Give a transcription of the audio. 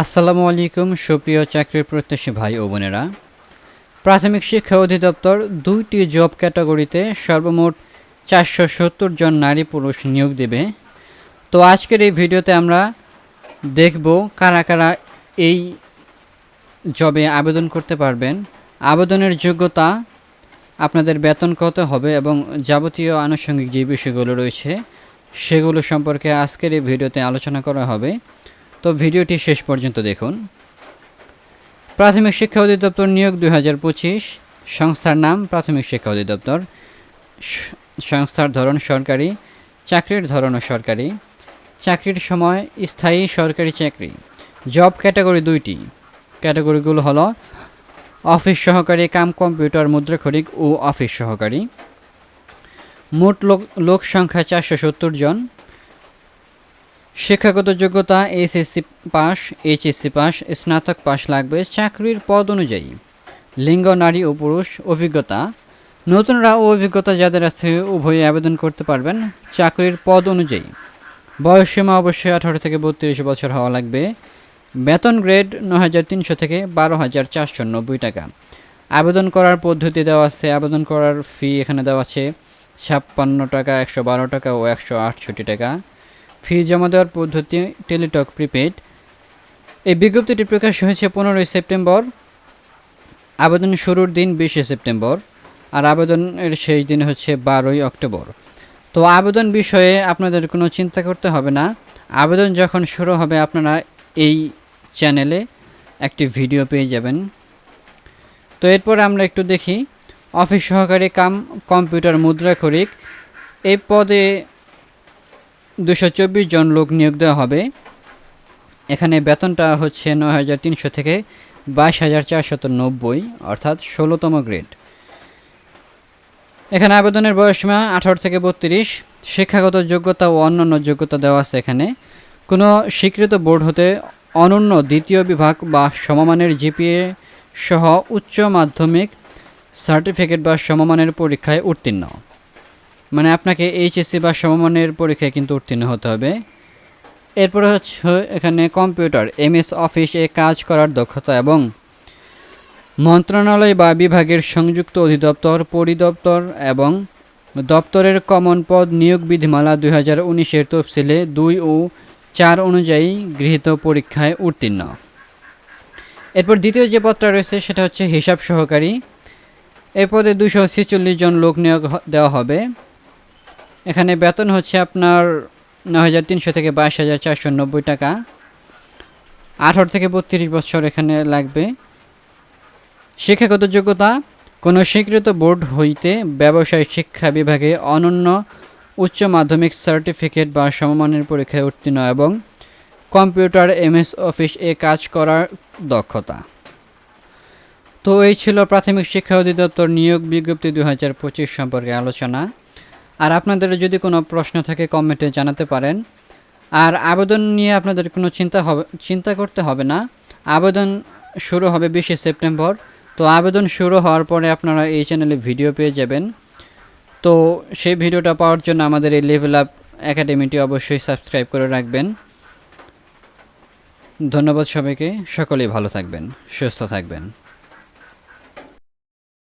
আসসালামু আলাইকুম, সুপ্রিয় চাকরির প্রত্যাশী ভাই ও বোনেরা। প্রাথমিক শিক্ষা অধিদপ্তর দুইটি জব ক্যাটাগরিতে সর্বমোট চারশো সত্তর জন নারী পুরুষ নিয়োগ দেবে। তো আজকের এই ভিডিওতে আমরা দেখব কারা কারা এই জবে আবেদন করতে পারবেন। আবেদনের যোগ্যতা, আপনাদের বেতন কত হবে এবং যাবতীয় আনুষঙ্গিক যে বিষয়গুলো রয়েছে, সেগুলো সম্পর্কে আজকের এই ভিডিওতে আলোচনা করা হবে। তো ভিডিওটি শেষ পর্যন্ত দেখুন। প্রাথমিক শিক্ষা অধিদপ্তর নিয়োগ দুই হাজার পঁচিশ। সংস্থার নাম প্রাথমিক শিক্ষা অধিদপ্তর। সংস্থার ধরন সরকারি, চাকরির ধরনও সরকারি। চাকরির সময় স্থায়ী সরকারি চাকরি। জব ক্যাটাগরি দুইটি। ক্যাটাগরিগুলো হলো অফিস সহকারী, কাম কম্পিউটার, মুদ্রাক্ষরিক ও অফিস সহকারী। মোট লোক লোক সংখ্যা চারশো সত্তর জন। শিক্ষাগত যোগ্যতা এসএসসি পাস এইচএসসি পাস, স্নাতক পাস লাগবে চাকরির পদ অনুযায়ী। লিঙ্গ, নারী ও পুরুষ, অভিজ্ঞতা। নতুনরা ও অভিজ্ঞতা যাদের আছে, উভয়ে আবেদন করতে পারবেন চাকরির পদ অনুযায়ী। বয়সসীমা অবশ্যই আঠারো থেকে বত্রিশ বছর হওয়া লাগবে। বেতন গ্রেড ন হাজার তিনশো থেকে বারো হাজার চারশো নব্বই টাকা। আবেদন করার পদ্ধতি দেওয়া আছে, আবেদন করার ফি এখানে দেওয়া আছে ছাপ্পান্ন টাকা, একশো বারো টাকা ও একশো আটষট্টি টাকা। ফি জমা দেওয়ার পদ্ধতি টেলিটক প্রিপেড। এই বিজ্ঞপ্তিটি প্রকাশ হয়েছে পনেরোই সেপ্টেম্বর, আবেদন শুরুর দিন বিশে সেপ্টেম্বর, আর আবেদনের শেষ দিন হচ্ছে বারোই অক্টোবর। তো আবেদন বিষয়ে আপনাদের কোনো চিন্তা করতে হবে না। আবেদন যখন শুরু হবে, আপনারা এই চ্যানেলে একটি ভিডিও পেয়ে যাবেন। তো এরপর আমরা একটু দেখি। অফিস সহকারী কাম, কম্পিউটার মুদ্রা মুদ্রাক্ষরিক, এই পদে দুশো চব্বিশ জন লোক নিয়োগ দেওয়া হবে। এখানে বেতনটা হচ্ছে নয় হাজার তিনশো থেকে বাইশ হাজার চারশত নব্বই, অর্থাৎ ষোলোতম গ্রেড। এখানে আবেদনের বয়সীমা আঠারো থেকে বত্রিশ। শিক্ষাগত যোগ্যতা ও অন্যান্য যোগ্যতা দেওয়া আছে এখানে। কোনো স্বীকৃত বোর্ড হতে অনন্য দ্বিতীয় বিভাগ বা সমমানের জিপিএ সহ উচ্চ মাধ্যমিক সার্টিফিকেট বা সমমানের পরীক্ষায় উত্তীর্ণ। মানে আপনাকে এইচএসসি বা সমমানের পরীক্ষায় কিন্তু উত্তীর্ণ হতে হবে। এরপরে হচ্ছে এখানে কম্পিউটার এমএস অফিসে কাজ করার দক্ষতা এবং মন্ত্রণালয় বা বিভাগের সংযুক্ত অধিদপ্তর, পরিদপ্তর এবং দপ্তরের কমন পদ নিয়োগ বিধিমালা দুই হাজার উনিশের তফসিলে দুই ও চার অনুযায়ী গৃহীত পরীক্ষায় উত্তীর্ণ। এরপর দ্বিতীয় যে পদটা রয়েছে সেটা হচ্ছে হিসাব সহকারী। এ পদে দুশো ছেচল্লিশ জন লোক নিয়োগ দেওয়া হবে। এখানে বেতন হচ্ছে আপনার নয় হাজার তিনশো থেকে বাইশ হাজার চারশো নব্বই টাকা। আঠারো থেকে বত্রিশ বছর এখানে লাগবে। শিক্ষাগত যোগ্যতা, কোনো স্বীকৃত বোর্ড হইতে ব্যবসায় শিক্ষা বিভাগে অনন্য উচ্চ মাধ্যমিক সার্টিফিকেট বা সমমানের পরীক্ষায় উত্তীর্ণ এবং কম্পিউটার এমএস অফিস এ কাজ করার দক্ষতা। তো এই ছিল প্রাথমিক শিক্ষা অধিদপ্তর নিয়োগ বিজ্ঞপ্তি দু হাজার পঁচিশ সম্পর্কে আলোচনা। আর আপনাদের যদি কোনো প্রশ্ন থাকে কমেন্টে জানাতে পারেন। আর আবেদন নিয়ে আপনাদের কোনো চিন্তা হবে, চিন্তা করতে হবে না। আবেদন শুরু হবে বিশে সেপ্টেম্বর। তো আবেদন শুরু হওয়ার পরে আপনারা এই চ্যানেলে ভিডিও পেয়ে যাবেন। তো সেই ভিডিওটা পাওয়ার জন্য আমাদের এই লেভেল আপ একাডেমিটি অবশ্যই সাবস্ক্রাইব করে রাখবেন। ধন্যবাদ সবাইকে। সকলেই ভালো থাকবেন, সুস্থ থাকবেন।